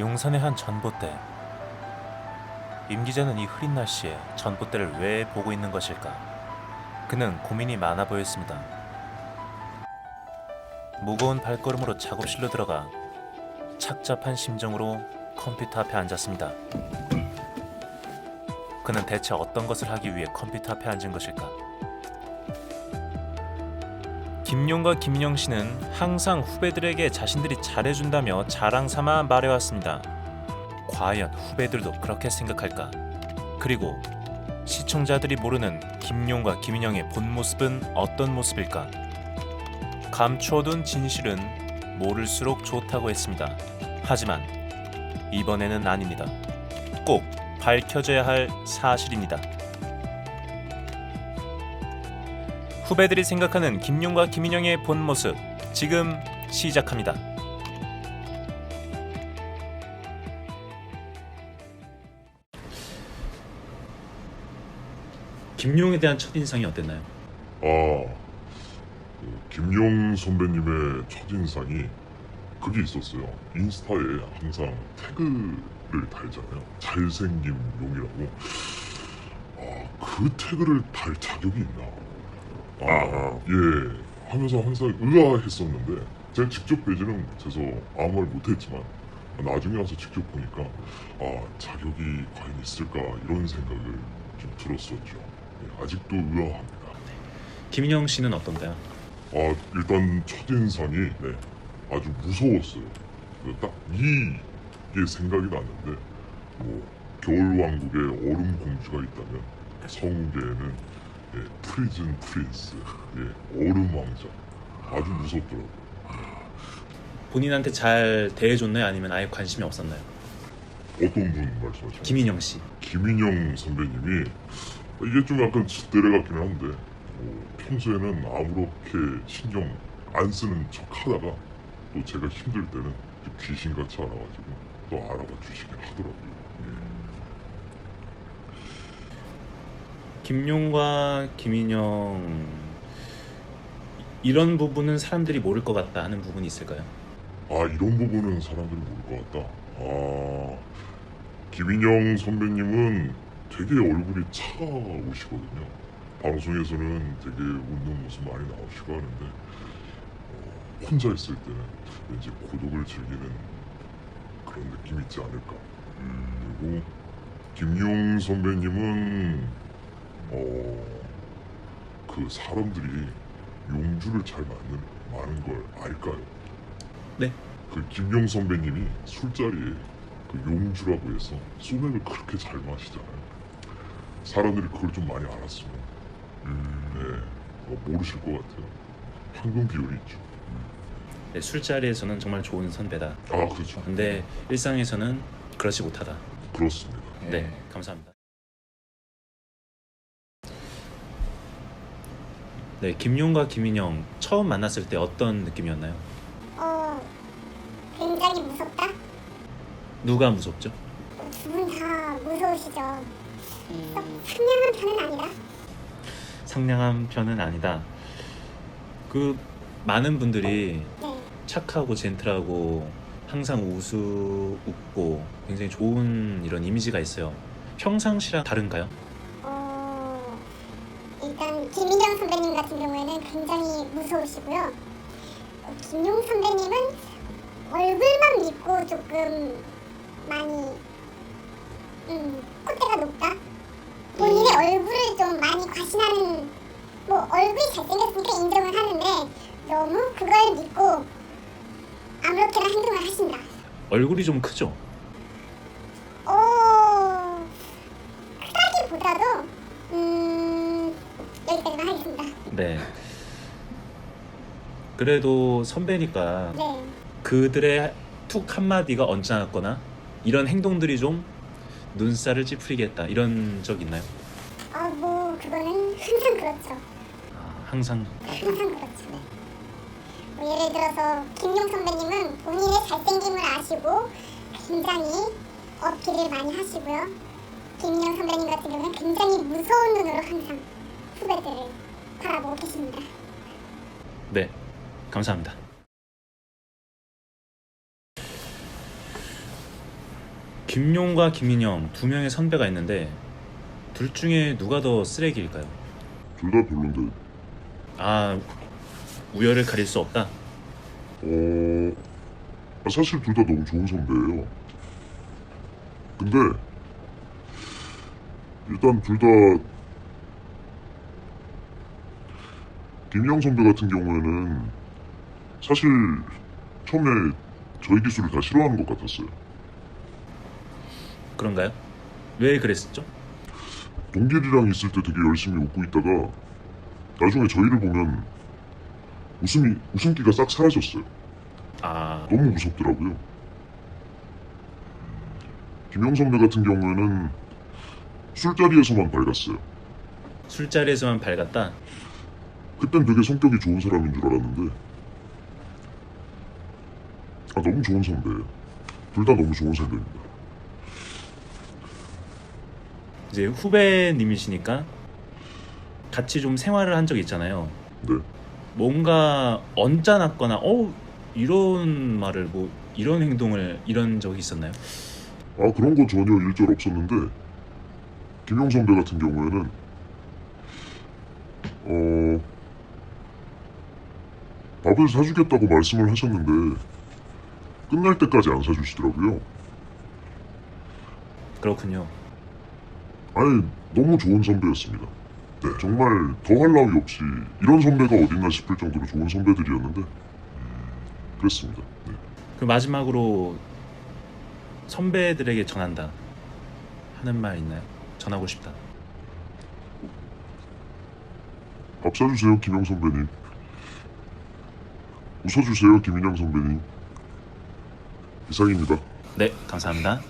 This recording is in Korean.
용산의 한 전봇대. 임 기자는 이 흐린 날씨에 전봇대를 왜 보고 있는 것일까? 그는 고민이 많아 보였습니다. 무거운 발걸음으로 작업실로 들어가 착잡한 심정으로 컴퓨터 앞에 앉았습니다. 그는 대체 어떤 것을 하기 위해 컴퓨터 앞에 앉은 것일까? 김용과 김인영 씨는 항상 후배들에게 자신들이 잘해준다며 자랑 삼아 말해왔습니다. 과연 후배들도 그렇게 생각할까? 그리고 시청자들이 모르는 김용과 김인영의 본 모습은 어떤 모습일까? 감추어둔 진실은 모를수록 좋다고 했습니다. 하지만 이번에는 아닙니다. 꼭 밝혀져야 할 사실입니다. 후배들이 생각하는 김용과 김인영의 본 모습 지금 시작합니다. 김용에 대한 첫 인상이 어땠나요? 아, 그 김용 선배님의 첫인상이 그게 있었어요. 인스타에 항상 태그를 달잖아요. 잘생김 용이라고. 아, 그 태그를 달 자격이 있나? 아, 예. 하면서 항상 의아했었는데, 제가 직접 뵈지는 못해서 아무 말 못했지만, 나중에 와서 직접 보니까, 아, 자격이 과연 있을까, 이런 생각을 좀 들었었죠. 예, 아직도 의아합니다. 김인영 씨는 어떤가요? 아 일단 첫인상이 네, 아주 무서웠어요. 그딱 이게 생각이 났는데 뭐 겨울왕국에 얼음 공주가 있다면 성우계에는 예, 프리즌 프린스, 예, 얼음 왕자 아주 무섭더라고요. 본인한테 잘 대해줬나요? 아니면 아예 관심이 없었나요? 어떤 분 말씀하시나요? 김인영 씨. 김인영 선배님이 이게 좀 약간 잣대레 같긴 한데 뭐 평소에는 아무렇게 신경 안 쓰는 척 하다가 또 제가 힘들 때는 귀신같이 알아가지고 또 알아봐 주시긴 하더라고요. 김용과 김인영 이런 부분은 사람들이 모를 것 같다 하는 부분이 있을까요? 아 이런 부분은 사람들이 모를 것 같다. 아 김인영 선배님은 되게 얼굴이 차가우시거든요. 방송에서는 되게 웃는 모습 많이 나오시고 하는데 어, 혼자 있을 때는 왠지 고독을 즐기는 그런 느낌이 있지 않을까. 음, 그리고 김용 선배님은 어, 그 사람들이 용주를 잘 맞는 많은 걸 알까요? 네. 그 김용 선배님이 술자리에 그 용주라고 해서 소맥을 그렇게 잘 마시잖아요. 사람들이 그걸 좀 많이 알았으면, 음, 네, 어, 모르실 것 같아요. 황금 비율이 있죠. 네, 술자리에서는 정말 좋은 선배다. 아, 그렇죠. 근데 일상에서는 그렇지 못하다. 그렇습니다. 네, 감사합니다. 네, 김용과 김인영 처음 만났을 때 어떤 느낌이었나요? 어, 굉장히 무섭다? 누가 무섭죠? 두 분 다 무서우시죠? 썩 상냥한 편은 아니라? 상냥한 편은 아니다. 그 많은 분들이 네. 착하고 젠틀하고 항상 우수 웃고 굉장히 좋은 이런 이미지가 있어요. 평상시랑 다른가요? 김인영 선배님 같은 경우에는 굉장히 무서우시고요. 어, 김용 선배님은 얼굴만 믿고 조금 많이 음, 콧대가 높다? 본인의 얼굴을 좀 많이 과신하는 뭐 얼굴이 잘생겼으니까 인정을 하는데 너무 그걸 믿고 아무렇게나 행동을 하신다. 얼굴이 좀 크죠? 네. 그래도 선배니까 네. 그들의 툭 한마디가 언짢았거나 이런 행동들이 좀 눈살을 찌푸리게 했다 이런 적 있나요? 아 뭐 그거는 항상 그렇죠. 아, 항상 항상 그렇죠. 네. 뭐 예를 들어서 김용 선배님은 본인의 잘생김을 아시고 굉장히 어필을 많이 하시고요. 김용 선배님 같은 경우는 굉장히 무서운 눈으로 항상 네 감사합니다. 김용과 김인영 두 명의 선배가 있는데 둘 중에 누가 더 쓰레기일까요? 둘 다 별론데 아 우열을 가릴 수 없다. 어 아, 사실 둘 다 너무 좋은 선배예요. 근데 일단 둘 다 김영 선배 같은 경우에는 사실 처음에 저희 기술을 다 싫어하는 것 같았어요. 그런가요? 왜 그랬었죠? 동길이랑 있을 때 되게 열심히 웃고 있다가 나중에 저희를 보면 웃음이 웃음기가 싹 사라졌어요. 아 너무 무섭더라고요. 김영 선배 같은 경우에는 술자리에서만 밝았어요. 술자리에서만 밝았다. 그땐 되게 성격이 좋은 사람인 줄 알았는데 아 너무 좋은 선배예요. 둘 다 너무 좋은 선배입니다. 이제 후배님이시니까 같이 좀 생활을 한 적이 있잖아요. 네. 뭔가 언짢았거나 어 이런 말을 뭐 이런 행동을 이런 적이 있었나요? 아 그런 거 전혀 일절 없었는데 김용 선배 같은 경우에는 어 밥을 사주겠다고 말씀을 하셨는데 끝날 때까지 안 사주시더라고요. 그렇군요. 아니 너무 좋은 선배였습니다. 네, 정말 더할 나위 없이 이런 선배가 어딨나 싶을 정도로 좋은 선배들이었는데 음, 그랬습니다. 네. 그 마지막으로 선배들에게 전한다 하는 말 있나요? 전하고 싶다. 밥 사주세요 김영 선배님. 웃어주세요 김인영 선배님. 이상입니다. 네, 감사합니다.